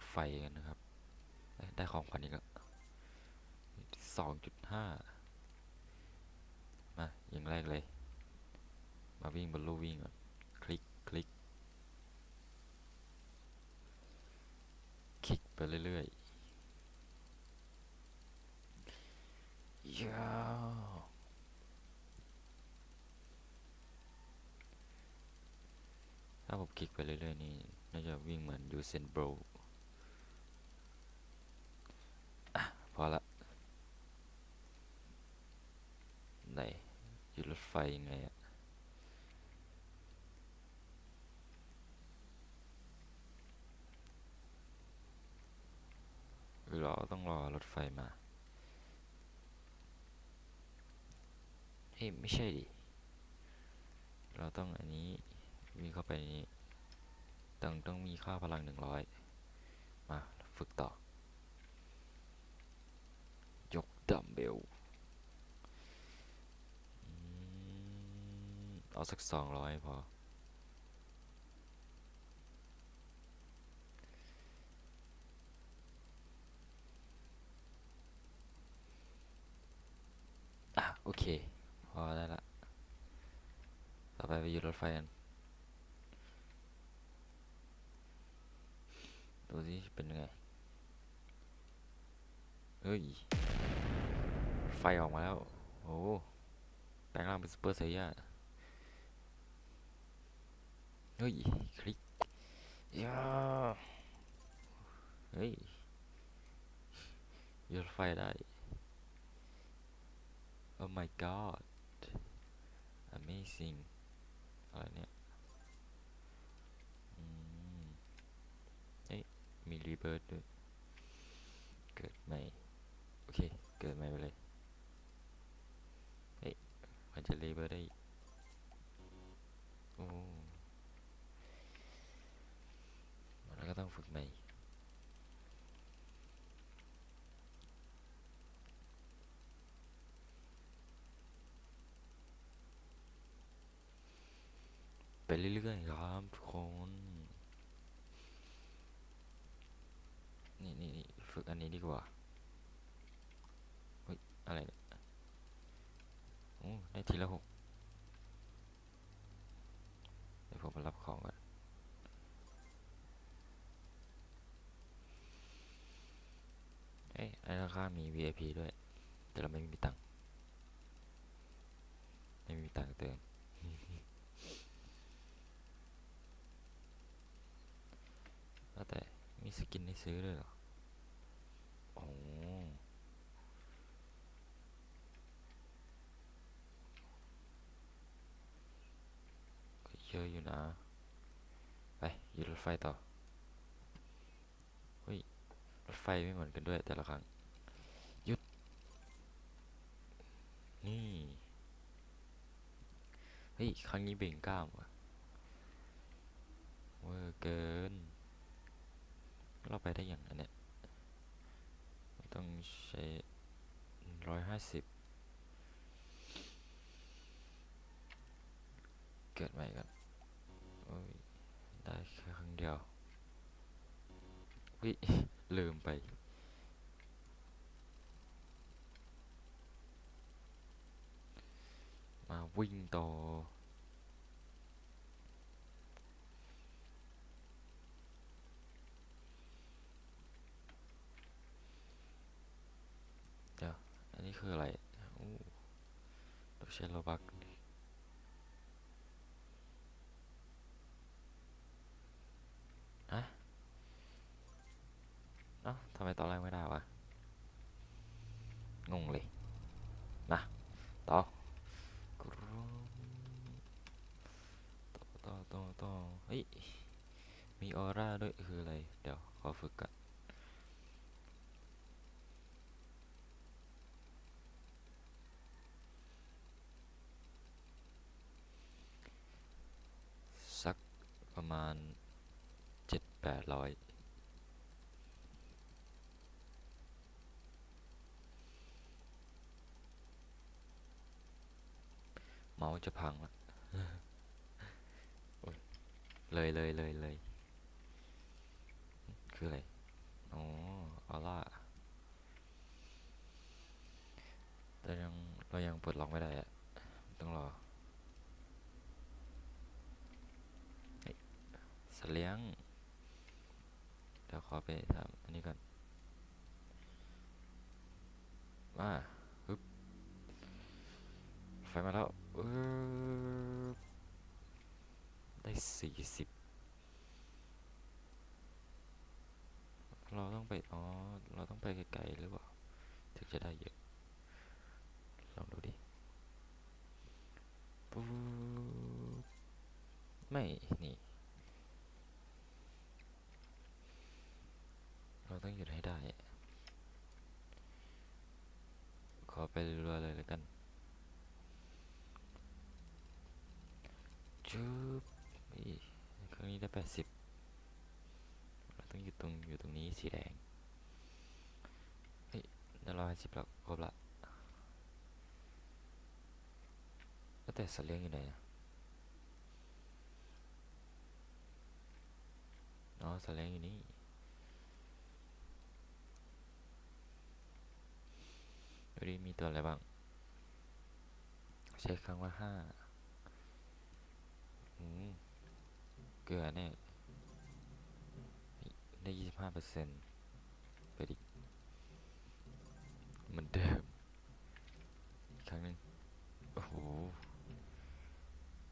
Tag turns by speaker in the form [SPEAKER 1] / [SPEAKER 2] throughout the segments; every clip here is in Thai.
[SPEAKER 1] ถไฟกันนะครับ ได้ของขวัญอีกแล้วสองจุดห้ามาอย่างแรกเลย มาวิ่งบนลู่วิ่งก่อนคลิกคลิกคลิกไปเรื่อยๆยาวถ้าผมคลิกไปเรื่อยๆนี่น่าจะวิ่งเหมือนยูเซนโบร อะพอละ ไหนอยู่รถไฟยังไงอะรือเราต้องรอรถไฟมา เฮ้ยไม่ใช่ดิ เราต้องอันนี้วิ่เข้าไปนนี้ต้องต้องมีค่าพลังหนึ่งร้อยมาฝึกต่อ ยก ดัมเบลเอาสักสองร้อยพอ อะ โอเค พอได้ละ ต่อไปไปยืนรถไฟกัน ดูสิเป็นยังไง เฮ้ย ไฟออกมาแล้ว โอ้แปลงร่างเป็นซูเปอร์ไซย่าเฮ้ย คลิกยาเฮ้ยยืนรถไฟได้ Oh my god amazing อะไรเนี่ยเอ้ยมีรีเบิร์ดด้วย เกิดใหม่ อเค เกิดใหม่ไปเลย เฮ้ยมันจะรีเบิร์ได้ โอ้แล้วก็ต้องฝึกใหม่ไปเรื่อยๆครับทุกคน นี่นี่นี่ฝึกอันนี้ดีกว่า อะไรเนี่ยโอ้ได้ทีละหกเดี๋ยวผมมารับของก่อนเอ้ยไอ้ราคามี VIP ด้วย แต่เราไม่มีตังค์ไม่มีตังค์เติมแต่มีสกินให้ซื้อด้วยเหรอโอ้ก็ เยอะอยู่นะ ไปยู่รถไฟต่อเฮ้ยรถไฟไม่เหมือนกันด้วยแต่ละครั้งยุด นี่เฮ้ยครั้งนี้เบ่งกล้ามว่ะเวอร์เกิน เราไปได้อย่างอันเนี้ยต้องใช้ร้อยห้าสิบเกิดใหม่กัน ได้แค่ครั้งเดียววิลืมไป มาวิ่งต่อเดี๋ยวอันนี้คืออะไรอู้เช้โลบัก ทำไมตอนแรกไม่ได้วะ งงเลย นะต่อต่อต่อต่อเฮ้ย มีออร่าด้วยคืออะไร เดี๋ยว ขอฝึกกันสักประมาณ 7 800 เมาส์จะพังละโอ๊ยเลยเลยเลยเลยคืออะไร อ๋อออร่าแต่ยังเรายังเปิดล็อกไม่ได้อะต้องรอเฮ้ยสัตว์เลี้ยงเดี๋ยวขอไปทำอันนี้ก่อนมาฮึบไฟมาแล้วเออ ได้สี่สิบเราต้องไป อ๋อ เราต้องไปไกลๆหรือเปล่า ถึงจะได้เยอะ ลองดูดิปุ๊บไม่ นี่ เราต้องหยุดให้ได้ ขอไปรัวเลยแล้วกัน จุ๊บนี่ครั้งนี้ได้แปดสิบเราต้องอยู่ตรงอยู่ตรงนี้สีแดงเฮ้ยได้ร้อยห้าสิบแล้วครบละแล้วแต่สัตว์เลี้ยงอยู่ไหนอะอ๋อสัตว์เลี้ยงอยู่นี่ดูดิมีตัวอะไรบ้าง ใช้ครั้งละห้า เกลือแน่เฮ้ยได้ยี่สิบห้าเปอร์เซ็นต์ไปดิเหมือนเดิมครั้งนึงโอ้โห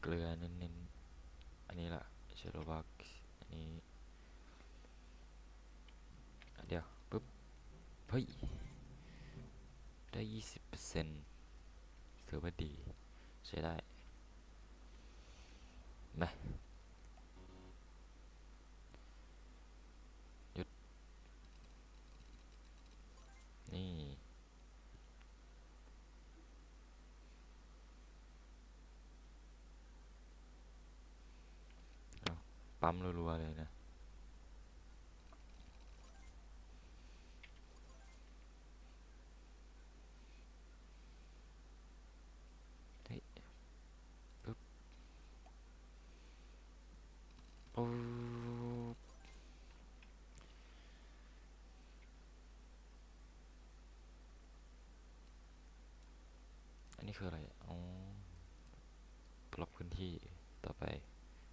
[SPEAKER 1] เกลือเน้นๆ อันนี้ล่ะเชโรบักอันนี้เดี๋ยวปึ๊บ เฮ้ย ได้ยี่สิบเปอร์เซ็นต์ถือว่าดี ใช้ได้ นะหยุด นี่ ปั๊มรัวๆเลยนะ เฮ้ยปึ๊บปุ๊บอั นนี้คืออะไร อ๋อ ปรับพื้นที่ต่อไป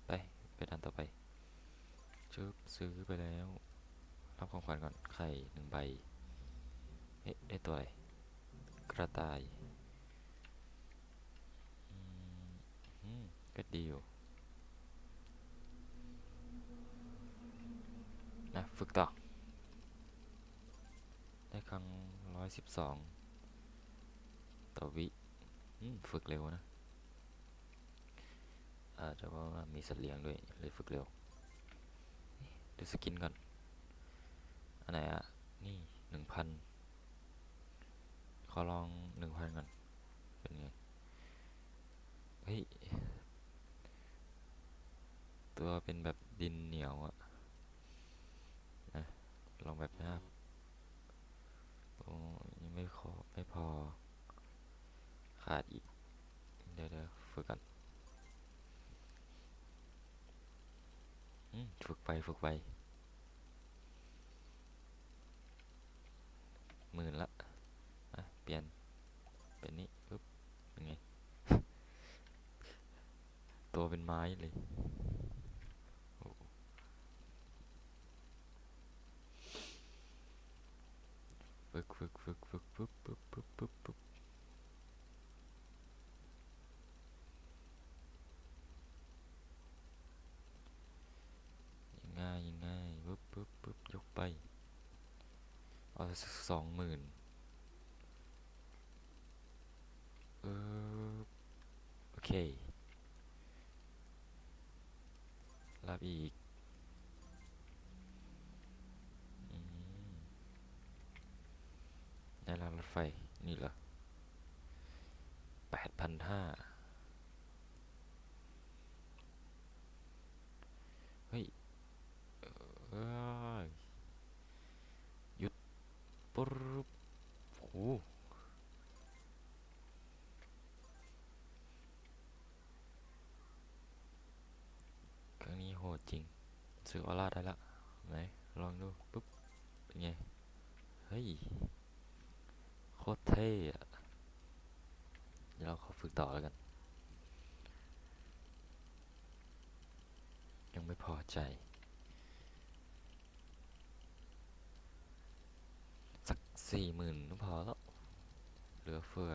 [SPEAKER 1] ไป ไปดันต่อไปชึบซื้อไปแล้ว รับของขวัญก่อน ไข่หนึ่งใบ เอ๊ะได้ตัวอะไร กระต่ายอืมก็ดีอยู่นะฝึกต่อ ได้ครั้งร้อยสิบสองต่อวิ ฝึกเร็วนะอาจจะเพราะว่ามีสัตว์เลี้ยงด้วยเลยฝึกเร็วดูสกินก่อน อันไหนอะนี่หนึ่งพันขอลองหนึ่งพันก่อน เป็นไง เฮ้ย ตัวเป็นแบบดินเหนียวอะนะลองแบบนี้ครับโอ้ยังไม่ขอไม่พอ ขาดอีก เดี๋ยวเดี๋ยวฝึกกันอืมฝึกไปฝึกไปหมื่นละอะเปลี่ยน เป็นนี้ปุ๊บเป็นไง ตัวเป็นไม้เลยฝึกฝึกฝึกฝึกปุ๊บปุ๊บปุ๊บปุ๊บปุ๊บยังง่ายยังง่ายปุ๊บปุ๊บปุ๊บยกไป เอา สักสองหมื่นเออโอเครับอีกอืมได้รางรถไฟ นี่เหรอแปดพันห้าเฮ้ยเอ้ยหยุด ปุ๊บโอ้ครั้งนี้โหดจริง ซื้อออร่าได้ละไหนลองดูปุ๊บ เป็นไง เฮ้ย โคตรเท่อะเดี๋ยวเราขอฝึกต่อแล้วกัน ยังไม่พอใจ สี่หมื่นก็พอแล้วเหลือเฟือ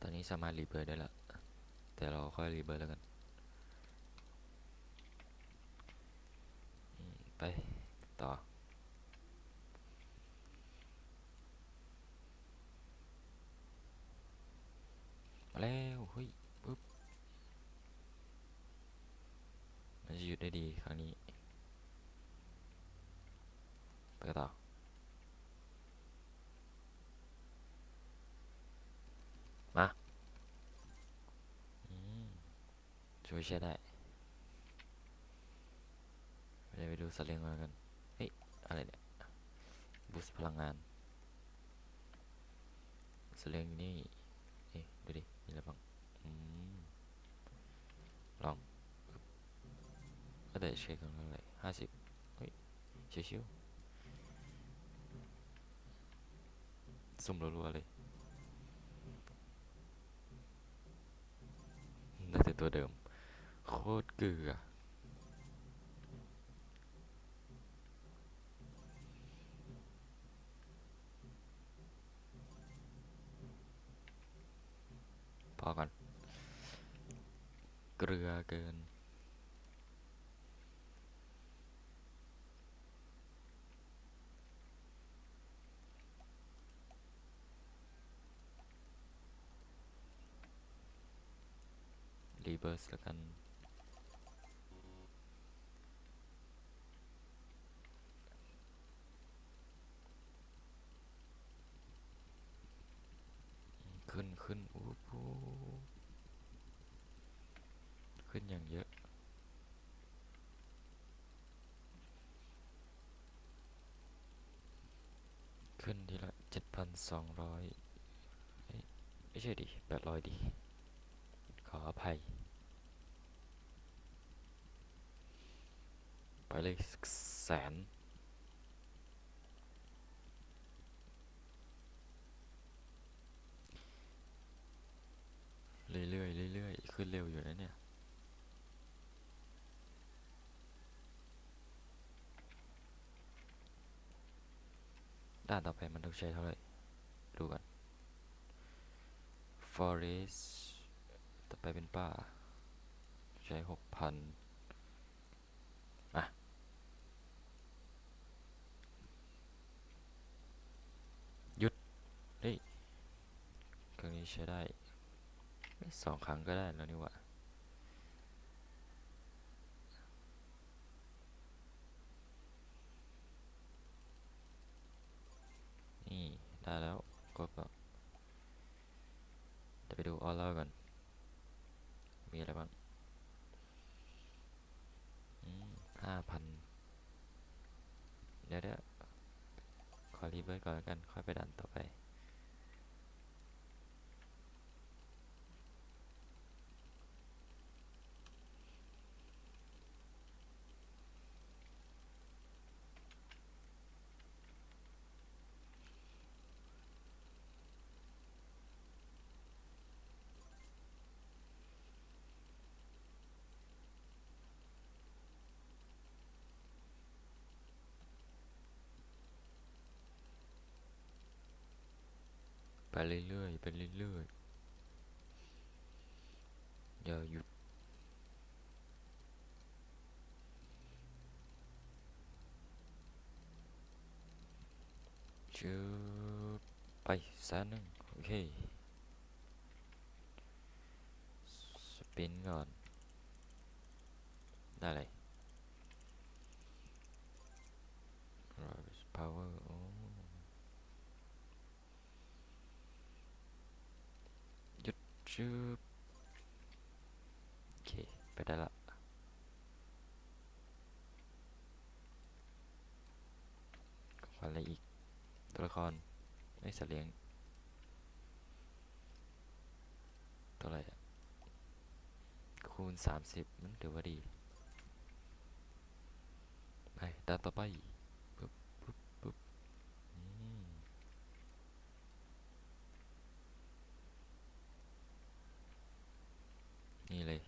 [SPEAKER 1] ตอนนี้สามารถรีเบิร์ดได้ล้วแต่เราค่อยรีเบิร์ดแล้วกัน ไป ต่อ มาแล้วเฮ้ยปึ๊บ มันจะหยุดได้ดีครั้งนี้ไปกันต่อมาช่วยใช้ได้ไปเลยไปดูสเลียงมากัน เฮ้ย อะไรเนี่ย บูสพลังงานสเลียงนี่เอ๊ะดูดิ มีอะไรบ้างลอง ก็ได้เช็คกันเท่าไหร่ห้าสิบเฮ้ยชิวๆซุ่มรัวๆเลยได้แต่ตัวเดิม โคตรเกลือพอก่อน เกลือเกิน รีเบิร์สล้วกันขึ้นขึ้นอู้หูขึ้นอย่างเยอะขึ้นทีละเจ็ดพันสองร้อยไม่ใช่ดิแปดร้อยดิขออภัย ไป เลยแสนเรื่อยๆเรื่อยๆขึ้นเร็วอยู่นะเนี่ยด่านต่อไปมันต้องใช้เท่าไหร่ดูกัน forest ต่อไปเป็นป่า ใช้หกพันอะ หยุด เฮ้ย เครื่องนี้ใช้ได้สองครั้งก็ได้แล้วนี่หว่านี่ได้แล้วกดแล้วเดี๋ยวไปดูออลเลอร์ก่อน มีอะไรบ้างห้าพันเดี๋ยวเดี๋ยวขอรีเบิร์ตก่อนแล้วกัน ค่อยไปดันต่อไป ไปเรื่อยๆ ไปเรื่อยๆ อย่าหยุด ชื่อไปแสนหนึ่งโอเค สปินก่อน ได้เลย power โอ้หยุด ชื่อโอเค ไปได้ละออะไรอีก ตัวละครไอ้สัตว์เลี้ยง ตัวอะไรอะคูณสามสิบมันถือว่าดี ไปดาต่อไปปึ๊บปึ๊บปึ๊บอืม นี่เลย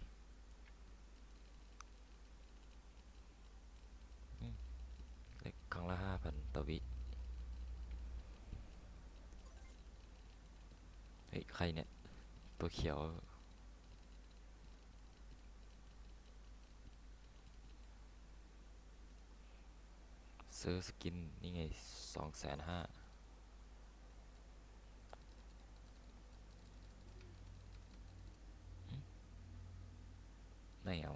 [SPEAKER 1] ครั้งละห้าพันต่อวิเฮ้ย ใครเนี่ย ตัวเขียว ซื้อสกิน นี่ไงสองแสนห้า ไม่เอา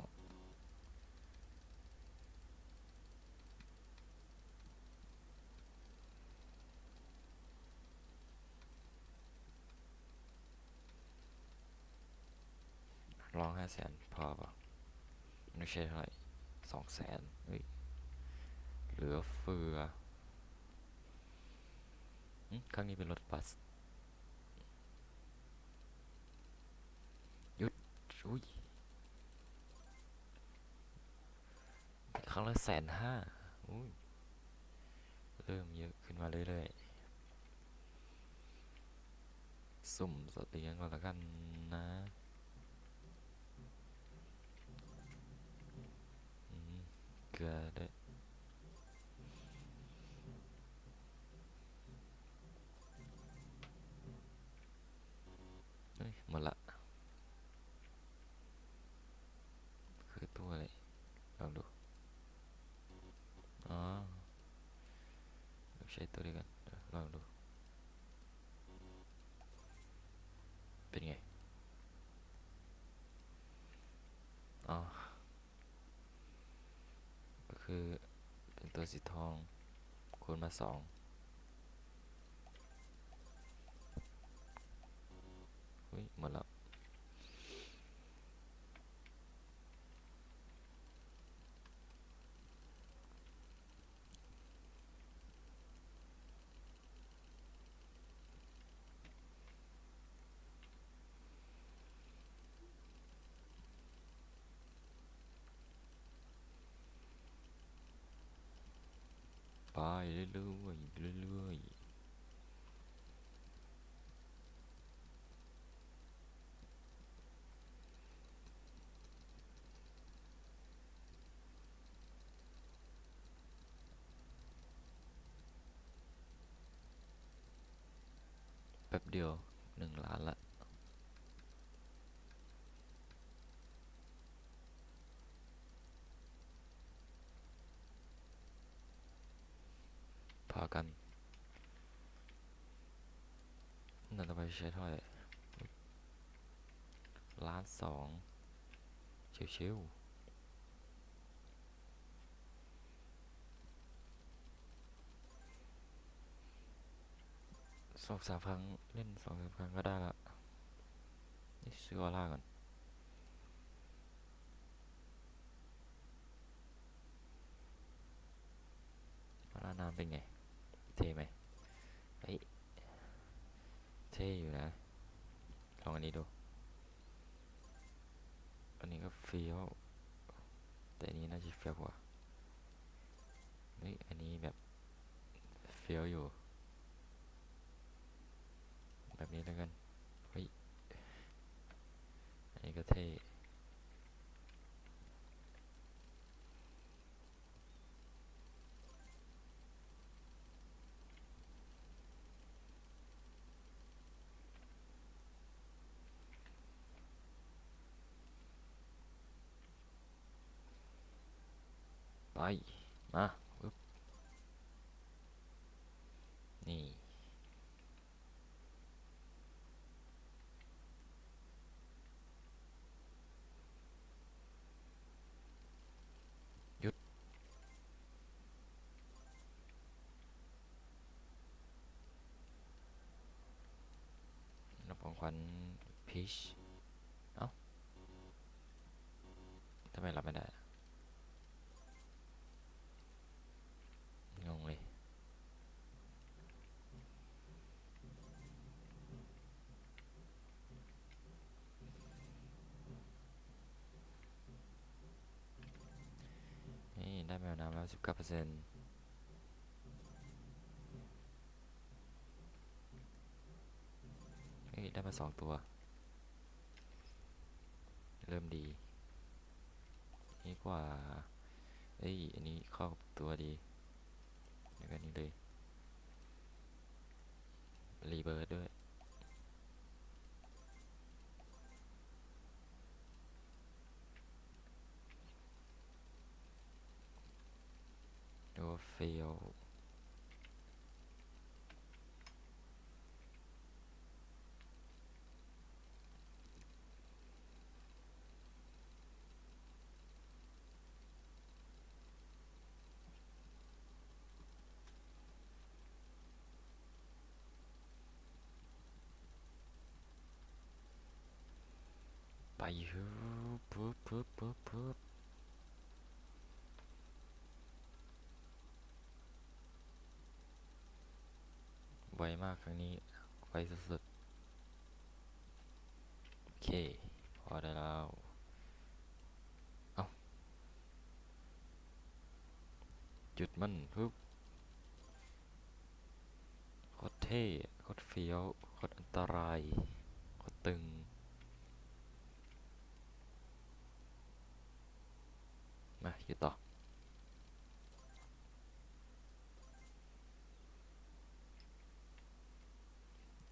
[SPEAKER 1] ลองห้าแสนพอป่ะไม่ใช่เท่าไหร่สองแสนเฮ้ยเหลือเฟือครั้งนี้เป็นรถบัสหยุดอุ้ย ครั้งละแสนห้าเริ่มเยอะขึ้นมาเรื่อยๆ สุ่มสเลี้ยงก่อนละกันนะเกลือด้วยเฮ้ยหมดละ คือตัวอะไร ลองดู อ๋อไม่ ใช่ตัวเดียวกันลองดู เป็นไง อ๋อ ก็คือเป็นตัวสีทองคูณมาสองอุ้ยหมดแล้ว ไปเรื่อยๆเรื่อยๆแป๊บเดียวหนึ่งล้านละ พอกันนั่นต่อไป ใช้เท่าไหร่ล้านสองเชิวๆสองสามครั้ง เล่นสองสามครั้งก็ได้ละนี่ซื้อออร่าก่อนออร่าน้ำเป็นไง เทไหม เท่อยู่นะ ลองอันนี้ดู อันนี้ก็เฟี้ยว แต่อันนี้น่าจะเฟี้ยวกว่าเฮ้ยอันนี้แบบเฟี้ยวอยู่ แบบนี้แล้วกัน เฮ้ย อันนี้ก็เท่ มาปึ๊บนี่หยุดรับของขวัญพีช เอ้า ทำไมรับไม่ได้อะงงเลย ได้แมวน้ำแล้วสิบเก้าเปอร์เซ็นต์เฮ้ยได้มาสองตัว เริ่มดี นี่กว่าเอ้ย อันนี้เข้ากับตัวดีแล้วก็นี่เลย รีเบิร์ดด้วย โดเฟลไปฮึบปึ๊บปึ๊บปึ๊บปึ๊บไวมากครั้งนี้ไวสุดๆ โอเค พอได้แล้ว เอาจุดมันปึ๊บโคตรเท่โคตรเฟี้ยวโคตรอันตรายโคตรตึง มาอยู่ต่อ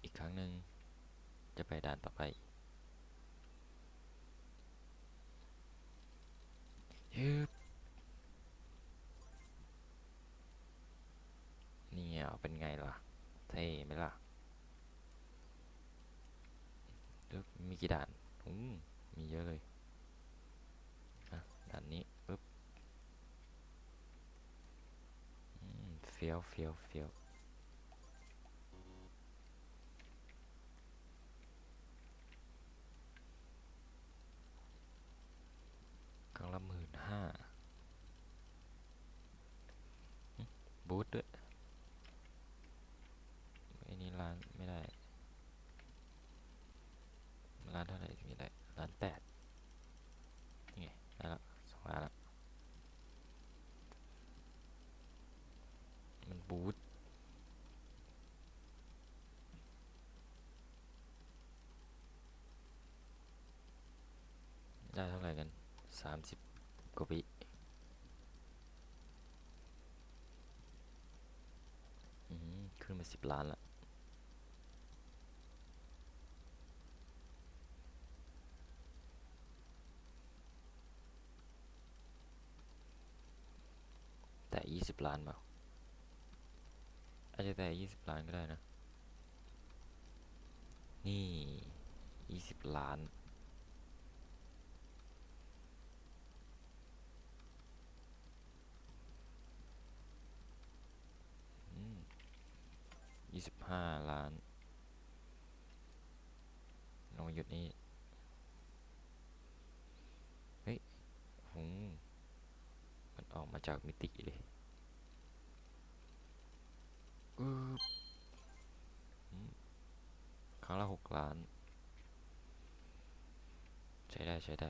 [SPEAKER 1] อีก ครั้งหนึ่ง จะไปด่านต่อไปฮึบนี่อะเป็นไงล่ะ เท่ไหมล่ะเลือกมีกี่ด่านอืมมีเยอะเลยด่านนี้ปึ๊บเฟี้ยวเฟี้ยวเฟี้ยวครั้งละหมื่นห้า บูทด้วยไอ้นี่ร้านไม่ได้ ร้านเท่าไหร่ถึงจะได้ร้านแปดนี่ไงได้ละสองร้านละมันบูทได้เท่าไหร่กันสามสิบกว่าวิอืม ขึ้นมาสิบล้านละแต่ยี่สิบล้านเปล่าอาจจะแต่ยี่สิบล้านก็ได้นะ นี่ยี่สิบล้าน 25 ล้าน ลงหยุดนี้ เฮ้ยหูมันออกมาจากมิติเลยอือครั้งละ 6 ล้าน ใช้ได้ ใช้ได้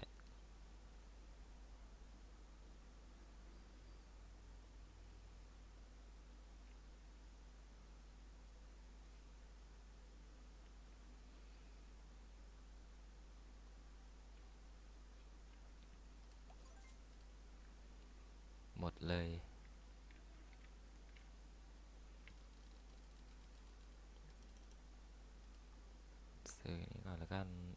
[SPEAKER 1] นี่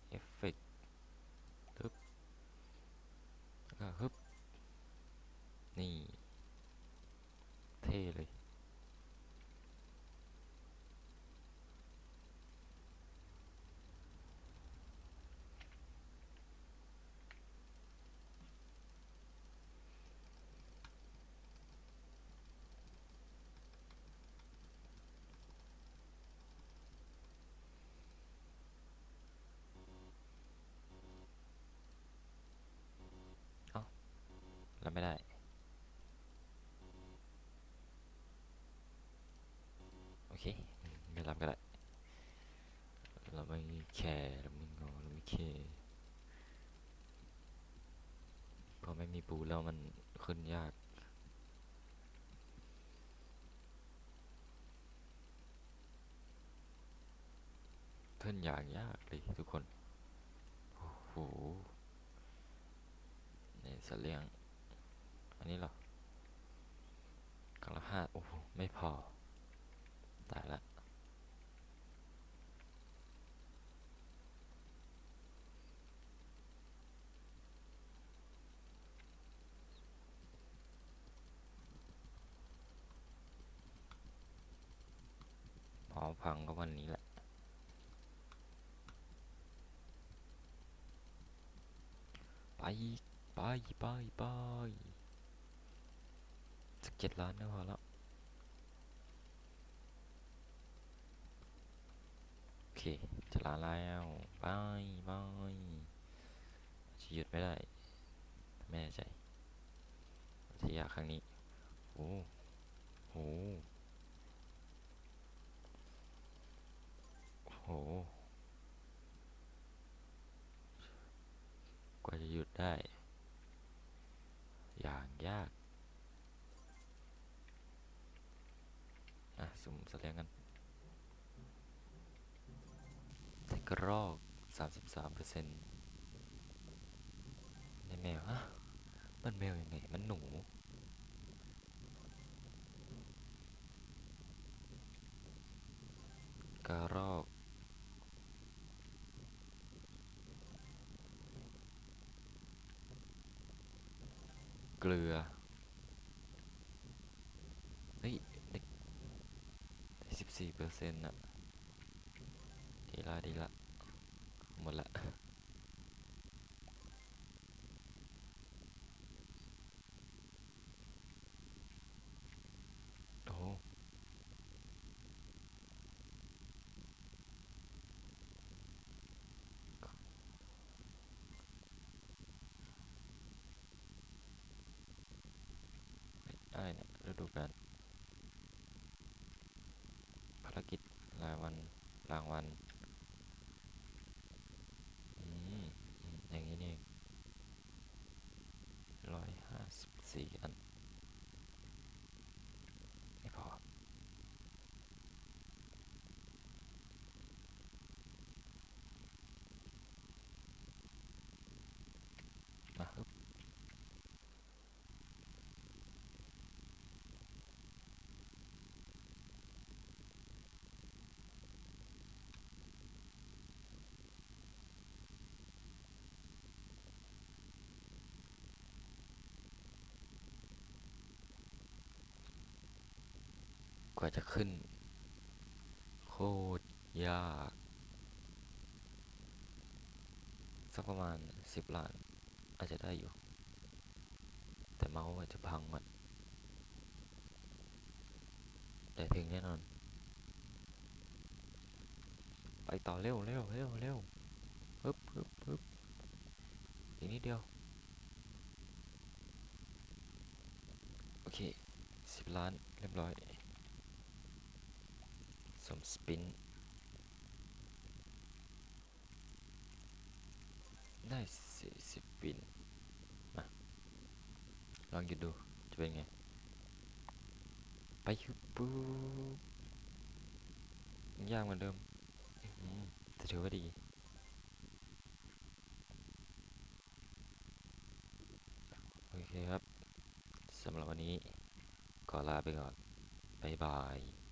[SPEAKER 1] เราไม่ได้ โอเค ไม่รับก็ได้ เราไม่แคร์เราไม่งอเราไม่เคร์พอไม่มีปูแล้วมันขึ้นยากขึ้นอย่างยากเลยทุกคน โอ้โหในี่สลียง อันนี้หรอครั้งละห้าโอ้ไม่พอ ตายละหอพังก็วันนี้แหละไปไปไปไป สักเจ็ดล้านก็พอแล้วโอเคจะลาแล้วไปไปจะหยุดไม่ได้ไม่แน่ใจที่ยากครั้งนี้โอ้โหโอ้โหกว่าจะหยุดได้ อย่างยาก สุ่มสัตว์เลี้ยงกันไส้กรอกสามสิบสามเปอร์เซ็นต์ในแมวฮะมันแมวยังไง มันหนู กระรอกเกลือ 14เปอร์เซ็นต์อะดีละดีละ หมดละโอ้ได้เนี่ยฤดูกาลารกิจรายวันรางวัลอืมอย่างนี้นี่เองร้อยห้าสิบสี่อัน ไม่พอ มาฮึบก ว่าจะขึ้น โคตรยาก สักประมาณสิบล้าน อาจจะได้อยู่ แต่เมาส์อาจจะพังอะแต่ถึงแน่นอน ไปต่อเร็วเร็วเร็วเร็วฮึบฮึบฮึบอีกนิดเดียว โอเคสิบล้านเรียบร้อย สมสปิน ได้สี่สิบปิน มา ลองหยุดดู จะเป็นไง ไปฮึบปุ๊บยังยากเหมือนเดิมแต่ถือว่าดีโอเคครับ สำหรับวันนี้ขอลาไปก่อน บ๊ายบาย